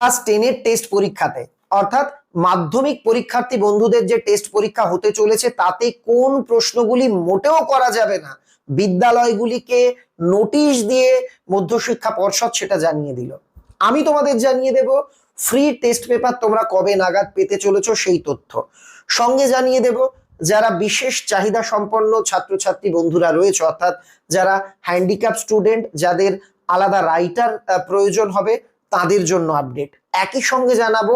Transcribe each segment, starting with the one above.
Class টেনের test পরীক্ষাতে। অর্থাৎ মাধ্যমিক পরীক্ষার্থী বন্ধুদের যে টেস্ট পরীক্ষা হতে চলেছে, তাতে কোন প্রশ্নগুলি মোটেও করা যাবে না। বিদ্যালয়গুলিকে নোটিশ দিয়ে মধ্যশিক্ষা পর্ষদ সেটা জানিয়ে দিল। আমি তোমাদের জানিয়ে দেব ফ্রি টেস্ট পেপার তোমরা কবে নাগাদ পেতে চলেছো সেই তথ্য। সঙ্গে জানিয়ে দেব, যারা বিশেষ চাহিদা সম্পন্ন ছাত্রছাত্রী বন্ধুরা রয়েছে, অর্থাৎ যারা হ্যান্ডিক্যাপ স্টুডেন্ট যাদের আলাদা রাইটার প্রয়োজন হবে তাদের জন্য আপডেট একই সঙ্গে জানাব,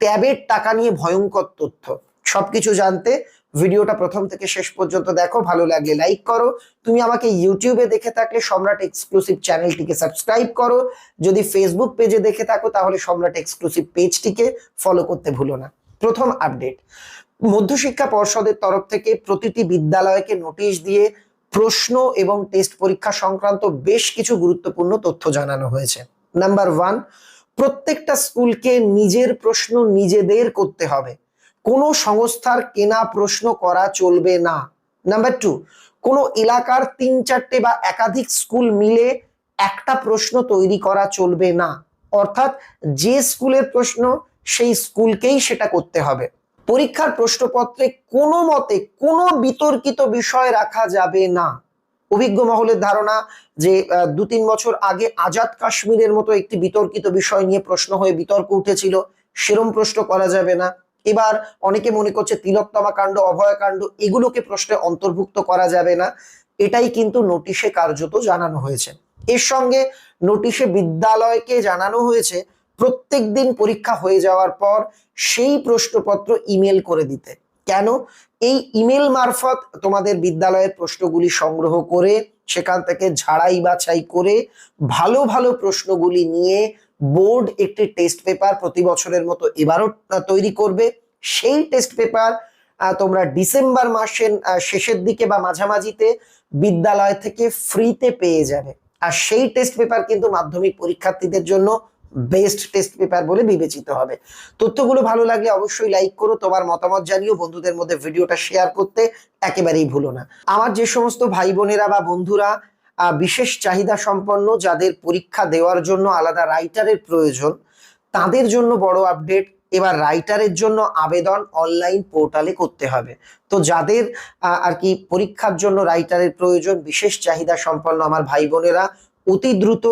ট্যাবের টাকা নিয়ে ভয়ঙ্কর তথ্য। সবকিছু জানতে ভিডিওটা প্রথম থেকে শেষ পর্যন্ত দেখো, ভালো লাগলে লাইক করো। তুমি আমাকে ইউটিউবে দেখে থাকলে সম্রাট এক্সক্লুসিভ চ্যানেলটিকে সাবস্ক্রাইব করো। যদি ফেসবুক পেজে দেখে থাকো, তাহলে সম্রাট এক্সক্লুসিভ পেজটিকে ফলো করতে ভুলো না। প্রথম আপডেট মধ্যশিক্ষা পর্ষদের তরফ থেকে প্রতিটি বিদ্যালয়কে নোটিশ দিয়ে প্রশ্ন এবং টেস্ট পরীক্ষা সংক্রান্ত বেশ কিছু গুরুত্বপূর্ণ তথ্য জানানো হয়েছে। নাম্বার ওয়ান প্রত্যেকটা স্কুলকে নিজের প্রশ্ন নিজেদের করতে হবে। কোনো সংস্থার কেনা প্রশ্ন করা চলবে না। নাম্বার টু কোনো এলাকার তিন, চারটে বা একাধিক স্কুল মিলে একটা প্রশ্ন তৈরি করা চলবে না। অর্থাৎ যে স্কুলের প্রশ্ন, সেই স্কুলকেই সেটা করতে হবে। পরীক্ষার প্রশ্নপত্রে কোনো মতে কোনো বিতর্কিত বিষয় রাখা যাবে না। অভিজ্ঞ মহলের ধারণা যে দু তিন বছর আগে আজাদ কাশ্মীরের মতো একটি বিতর্কিত বিষয় নিয়ে প্রশ্ন হয়ে বিতর্ক উঠেছিল, সেরম প্রশ্ন করা যাবে না। এবার অনেকে মনে করছে তিলোত্তমা কাণ্ড অভয়কাণ্ড এগুলোকে প্রশ্নে অন্তর্ভুক্ত করা যাবে না। এটাই কিন্তু নোটিশে কার্যত জানানো হয়েছে। এর সঙ্গে নোটিশে বিদ্যালয়কে জানানো হয়েছে, প্রত্যেক দিন পরীক্ষা হয়ে যাওয়ার পর সেই প্রশ্নপত্র ইমেল করে দিতে। কেন? এই ইমেল মারফত তোমাদের বিদ্যালয়ের প্রশ্নগুলি সংগ্রহ করে, সেখান থেকে ঝাড়াই বাছাই করে ভালো ভালো প্রশ্নগুলি নিয়ে বোর্ড একটি টেস্ট পেপার প্রতি বছরের মতো এবারও তৈরি করবে। সেই টেস্ট পেপার তোমরা ডিসেম্বর মাসের শেষের দিকে বা মাঝামাঝিতে বিদ্যালয় থেকে ফ্রিতে পেয়ে যাবে। আর সেই টেস্ট পেপার কিন্তু মাধ্যমিক পরীক্ষার্থীদের জন্য বেস্ট টেস্ট পেপার বলে বিবেচিত হবে। তথ্যগুলো ভালো লাগলে অবশ্যই লাইক করো, তোমার মতামত জানিও, বন্ধুদের মধ্যে ভিডিওটা শেয়ার করতে একেবারেই ভুলো না। আমার যে সমস্ত ভাই বোনেরা বা বন্ধুরা বিশেষ চাহিদা সম্পন্ন, যাদের পরীক্ষা দেওয়ার জন্য আলাদা রাইটারের প্রয়োজন, তাদের জন্য বড় আপডেট এবার রাইটারের জন্য আবেদন অনলাইন পোর্টালে করতে হবে। তো যাদের আর কি পরীক্ষার জন্য রাইটারের প্রয়োজন, বিশেষ চাহিদা সম্পন্ন আমার ভাই বোনেরা অতি দ্রুত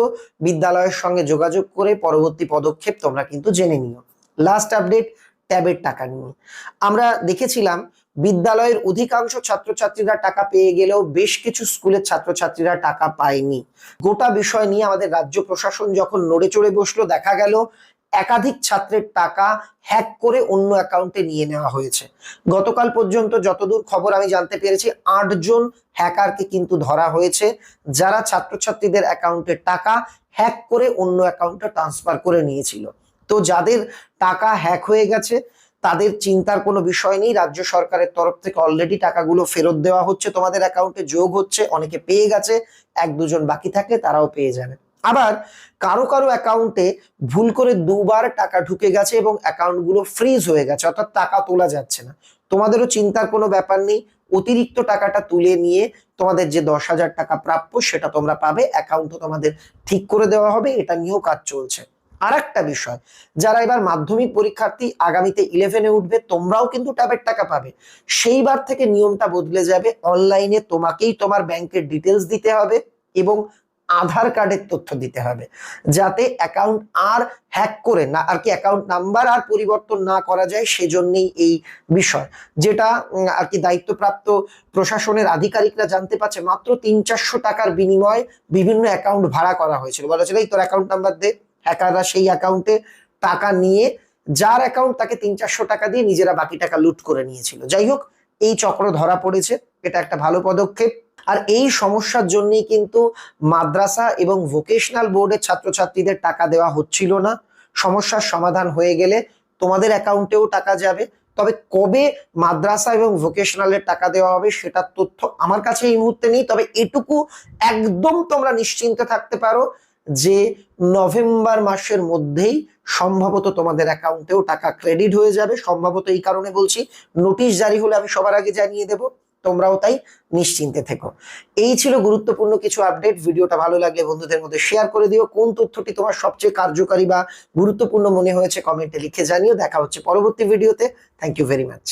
বিদ্যালয়ের সঙ্গে যোগাযোগ করে পরবর্তী পদক্ষেপ তোমরা কিন্তু জেনে নিও। লাস্ট আপডেট ট্যাবের টাকা নিয়ে। আমরা দেখেছিলাম, বিদ্যালয়ের অধিকাংশ ছাত্রছাত্রীরা টাকা পেয়ে গেলেও বেশ কিছু স্কুলের ছাত্রছাত্রীরা টাকা পায়নি। গোটা বিষয় নিয়ে আমাদের রাজ্য প্রশাসন যখন নড়ে চড়ে বসল, দেখা গেল একাধিক ছাত্রের টাকা হ্যাক করে অন্য অ্যাকাউন্টে নিয়ে নেওয়া হয়েছে। গতকাল পর্যন্ত যতদূর খবর আমি জানতে পেরেছি আটজন হ্যাকারকে কিন্তু ধরা হয়েছে, যারা ছাত্রছাত্রীদের অ্যাকাউন্টে টাকা হ্যাক করে অন্য অ্যাকাউন্টে ট্রান্সফার করে নিয়েছিল। তো যাদের টাকা হ্যাক হয়ে গেছে, তাদের চিন্তার কোনো বিষয় নেই। রাজ্য সরকারের তরফ থেকে অলরেডি টাকাগুলো ফেরত দেওয়া হচ্ছে। তোমাদের অ্যাকাউন্টে যোগ হচ্ছে, অনেকে পেয়ে গেছে, এক দুজন বাকি থাকলে তারাও পেয়ে যাবে। আবার কারও কারও অ্যাকাউন্টে ভুল করে দুবার টাকা ঢুকে গেছে এবং অ্যাকাউন্টগুলো ফ্রিজ হয়ে গেছে, অর্থাৎ টাকা তোলা যাচ্ছে না। তোমাদেরও চিন্তার কোনো ব্যাপার নেই, অতিরিক্ত টাকাটা তুলে নিয়ে তোমাদের যে দশ হাজার টাকা প্রাপ্য সেটা তোমরা পাবে অ্যাকাউন্টও তোমাদের ঠিক করে দেওয়া হবে, এটা নিয়েও কাজ চলছে। আর একটা বিষয়, যারা এবার মাধ্যমিক পরীক্ষার্থী আগামীতে ইলেভেনে উঠবে, তোমরাও কিন্তু ট্যাবের টাকা পাবে। সেইবার থেকে নিয়মটা বদলে যাবে অনলাইনে তোমাকেই তোমার ব্যাংকের ডিটেলস দিতে হবে এবং আধার কার্ডের তথ্য দিতে হবে, যাতে অ্যাকাউন্ট আর হ্যাক করে না, আর কি অ্যাকাউন্ট নাম্বার আর পরিবর্তন না করা যায়, সেজন্যই এই বিষয়। যেটা আর কি দায়িত্বপ্রাপ্ত প্রশাসনের আধিকারিকরা জানতে পারছে, মাত্র তিন চারশো টাকার বিনিময়ে বিভিন্ন অ্যাকাউন্ট ভাড়া করা হয়েছিল। বলা ছিল এই তোর অ্যাকাউন্ট নাম্বার দে। হ্যাকাররা সেই অ্যাকাউন্টে টাকা নিয়ে, যার অ্যাকাউন্ট তাকে তিন চারশো টাকা দিয়ে নিজেরা বাকি টাকা লুট করে নিয়েছিল। যাই হোক, এই চক্র ধরা পড়েছে। এটা একটা ভালো পদক্ষেপ। আর এই সমস্যার জন্যই কিন্তু মাদ্রাসা এবং ভোকেশনাল বোর্ডের ছাত্রছাত্রীদের টাকা দেওয়া হচ্ছিল না। সমস্যার সমাধান হয়ে গেলে তোমাদের অ্যাকাউন্টেও টাকা যাবে। তবে কবে মাদ্রাসা এবং ভোকেশনালের টাকা দেওয়া হবে সেটার তথ্য আমার কাছে এই মুহূর্তে নেই। তবে এটুকু একদম তোমরা নিশ্চিন্তে থাকতে পারো যে নভেম্বর মাসের মধ্যেই সম্ভবত তোমাদের অ্যাকাউন্টেও টাকা ক্রেডিট হয়ে যাবে। সম্ভবত এই কারণে বলছি নোটিশ জারি হলে আমি সবার আগে জানিয়ে দেব। তোমরাও তাই নিশ্চিন্তে থেকো। এই ছিল গুরুত্বপূর্ণ কিছু আপডেট ভিডিওটা ভালো লাগলে বন্ধুদের মধ্যে শেয়ার করে দিও। কোন তথ্যটি তোমার সবচেয়ে কার্যকারী বা গুরুত্বপূর্ণ মনে হয়েছে কমেন্টে লিখে জানিও। দেখা হচ্ছে পরবর্তী ভিডিওতে থ্যাংক ইউ ভেরি মাচ